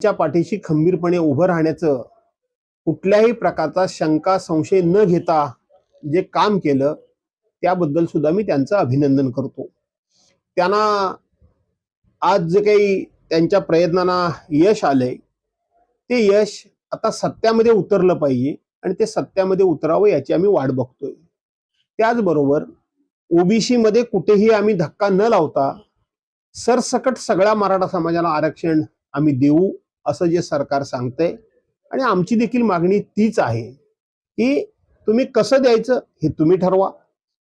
च्या पाठीशी खंबीरपणे उभं राहण्याचं कुठल्याही प्रकारचा शंका संशय न घेता जे काम केलं त्याबद्दल सुद्धा मी त्यांचं अभिनंदन करतो. त्यांना आज जे काही त्यांच्या प्रयत्नांना यश आलंय ते यश आता सत्यामध्ये उतरलं पाहिजे आणि ते सत्यामध्ये उतरावं याची आम्ही वाट बघतोय. त्याचबरोबर ओबीसी मध्ये कुठेही आम्ही धक्का न लावता सरसकट सगळ्या मराठा समाजाला आरक्षण आम्ही देऊ असं जे सरकार सांगतंय. आणि आमची देखील मागणी तीच आहे की तुम्ही कसं द्यायचं हे तुम्ही ठरवा.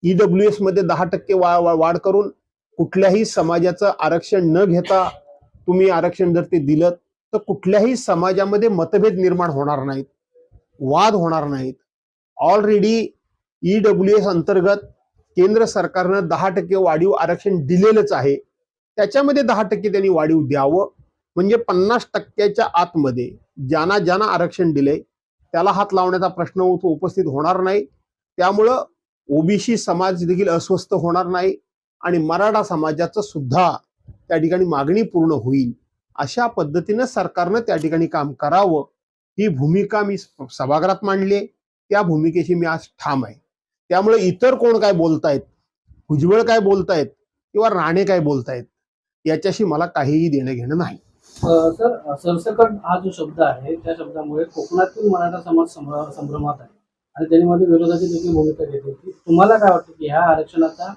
ईडब्ल्यू एसमध्ये दहा टक्के वा वा- वाढ करून कुठल्याही समाजाचं आरक्षण न घेता तुम्ही आरक्षण जर ते दिलं तर कुठल्याही समाजामध्ये मतभेद निर्माण होणार नाहीत वाद होणार नाहीत. ऑलरेडी ईडब्ल्यू एस अंतर्गत केंद्र सरकारनं दहा टक्के वाढीव आरक्षण दिलेलंच आहे. त्याच्यामध्ये दहा टक्के त्यांनी वाढीव द्यावं. म्हणजे पन्नास टक्क्याच्या आतमध्ये ज्यांना ज्यांना आरक्षण दिलंय त्याला हात लावण्याचा प्रश्न उपस्थित होणार नाही. त्यामुळं ओबीसी समाज देखील अस्वस्थ होणार नाही आणि मराठा समाजाचं सुद्धा त्या ठिकाणी मागणी पूर्ण होईल. अशा पद्धतीनं सरकारनं त्या ठिकाणी काम करावं. ही भूमिका मी स- सभागृहात मांडली आहे. त्या भूमिकेशी मी आज ठाम आहे. त्यामुळे इतर कोण काय बोलतायत भुजबळ काय बोलतायत किंवा राणे काय बोलतायत याच्याशी मला काहीही देणं घेणं नाही. सर सरसकट हा जो शब्द आहे त्या शब्दामुळे कोकणातील मराठा समाज संभ्र- संभ्रमात आहे. आणि त्यामध्ये विरोधाची देखील भूमिका घेतली होती. तुम्हाला काय वाटतं की ह्या आरक्षणाचा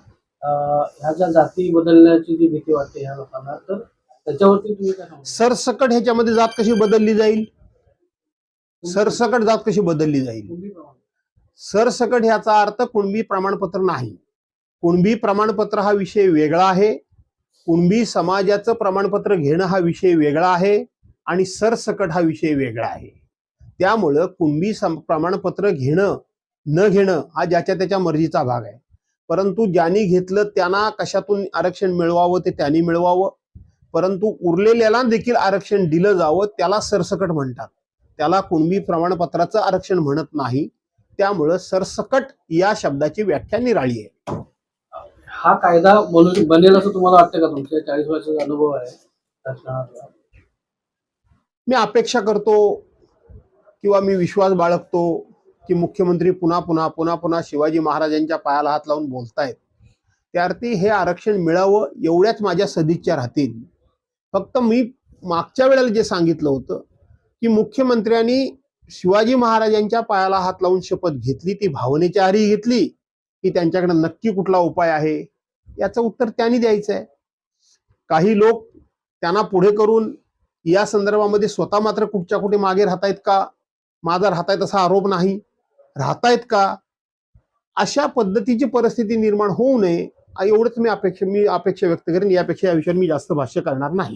ह्या ज्या जाती बदलण्याची जी भीती वाटते ह्या लोकांना तर त्याच्यावरती तुम्ही काय सरसकट ह्याच्यामध्ये जात कशी बदलली जाईल? सरसकट जात कशी बदलली जाईल. सरसकट ह्याचा अर्थ कुणबी प्रमाणपत्र नाही. कुणबी प्रमाणपत्र हा विषय वेगळा आहे. कुणबी समाजाचं प्रमाणपत्र घेणं हा विषय वेगळा आहे आणि सरसकट हा विषय वेगळा आहे. त्यामुळं कुणबी सम- प्रमाणपत्र घेणं न घेणं हा ज्याच्या त्याच्या मर्जीचा भाग आहे. परंतु ज्यांनी घेतलं त्यांना कशातून आरक्षण मिळवावं ते त्यांनी मिळवावं. परंतु उरलेल्याला देखील आरक्षण दिलं जावं त्याला सरसकट म्हणतात. त्याला कुणबी प्रमाणपत्राचं आरक्षण म्हणत नाही. त्यामुळं सरसकट या शब्दाची व्याख्या निराळी आहे. हा कायदा बनू बनेल असं तुम्हाला वाटतं का तुमच्या चाळीस वर्षाचा अनुभव आहे मी अपेक्षा करतो किंवा मी विश्वास बाळगतो की मुख्यमंत्री पुन्हा पुन्हा पुन्हा पुन्हा शिवाजी महाराजांच्या पायाला हात लावून बोलतायत. त्यावरती हे आरक्षण मिळावं एवढ्याच माझ्या सदिच्छा राहतील. फक्त मी मागच्या वेळेला जे सांगितलं होतं की मुख्यमंत्र्यांनी शिवाजी महाराजांच्या पायाला हात लावून शपथ घेतली ती भावनेच्या आरी घेतली की त्यांच्याकडे नक्की कुठला उपाय आहे? याचं उत्तर त्यांनी द्यायचं आहे काही लोक त्यांना पुढे करून या संदर्भामध्ये स्वतः मात्र कुठच्या कुठे मागे राहतायत का? माझा राहतायत असा आरोप नाही. राहतायत का? अशा पद्धतीची परिस्थिती निर्माण होऊ नये एवढंच मी अपेक्षा मी अपेक्षा व्यक्त करेन. यापेक्षा या विषयावर मी जास्त भाष्य करणार नाही.